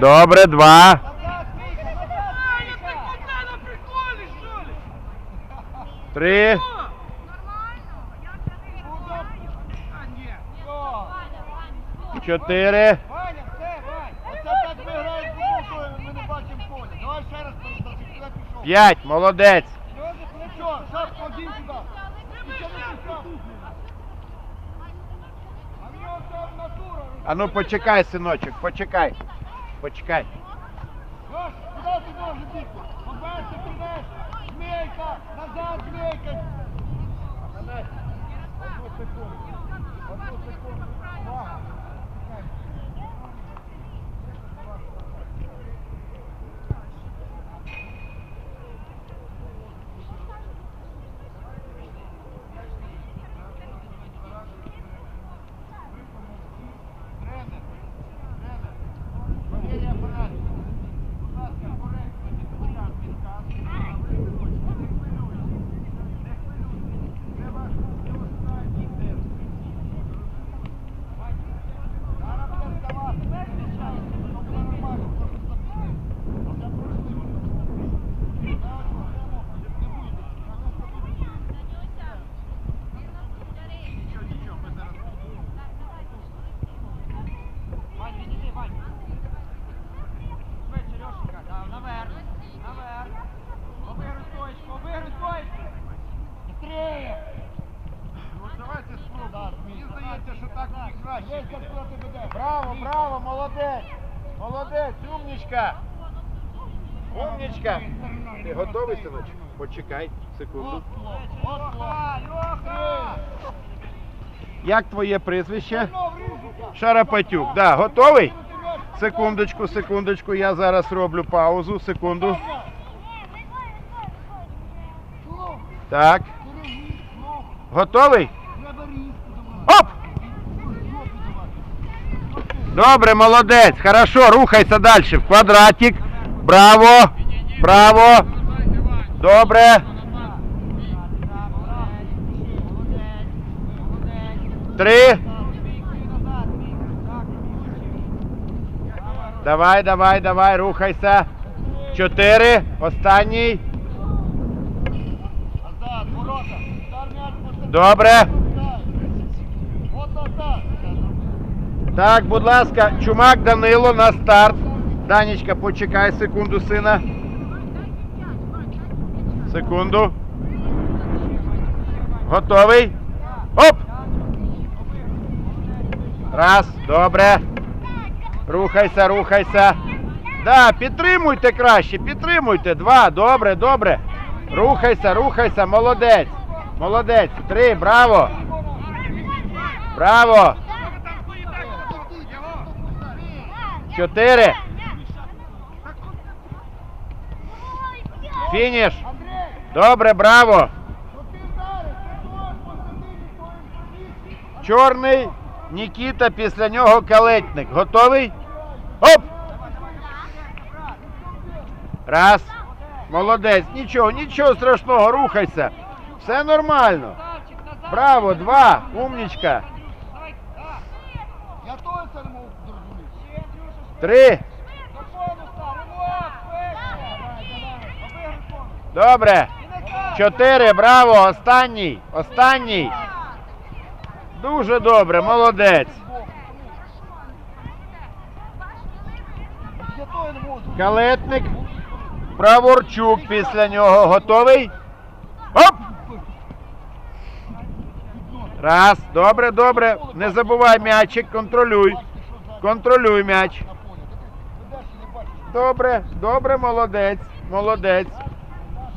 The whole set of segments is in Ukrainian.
Добре, два. Три. Чотири. П'ять. Молодець. А ну почекай, синочок, почекай. Почекай. Леш, куди ти можеш бігти? Змійка, назад, змійка. Браво, молодець. Молодець, умнічка. Умнічка. Ти готовий, синочок? Почекай секунду. Як твоє прізвище? Шарапатюк. Да, готовий? Секундочку, секундочку, я зараз роблю паузу, секунду. Так. Готовий? Оп! Добре, молодець. Хорошо, рухайся далі. В квадратик. Браво. Браво. Добре. Три. Давай, давай, давай, рухайся. Чотири. Останній. Добре. От назад. Так, будь ласка, чумак Данило на старт. Данечка, почекай секунду, сина. Секунду. Готовий? Оп! Раз, добре. Рухайся, рухайся. Да, підтримуйте краще, підтримуйте. Два, добре, добре. Рухайся, рухайся, молодець. Молодець. Три, браво. Браво. Чотири. Фініш. Добре, браво. Чорний Нікіта, після нього калетник. Готовий? Оп! Раз. Молодець. Нічого, нічого страшного, рухайся. Все нормально. Браво, два. Умнічка. Три. Добре. Чотири, браво, останній, останній. Дуже добре, молодець. Калетник, Праворчук після нього. Готовий? Оп! Раз, добре, добре. Не забувай м'ячик, контролюй. Контролюй м'яч. На полі. Ти ведеш і не бачиш. Добре, добре, молодець, молодець.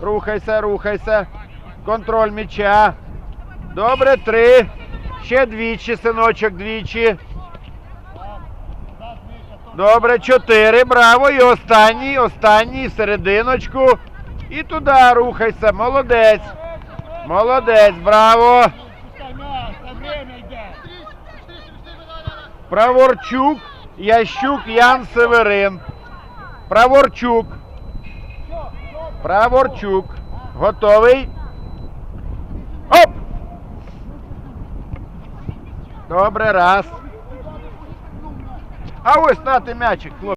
Рухайся, рухайся. Контроль м'яча. Добре, три. Ще двічі, синочок, двічі. Добре, чотири. Браво. І останній, останній, серединочку. І туди рухайся. Молодець. Молодець, браво. Праворчук, Ящук, Ян Северин. Праворчук. Праворчук. Готовий? Оп! Добре, раз. А ось нати м'ячик, хлопці.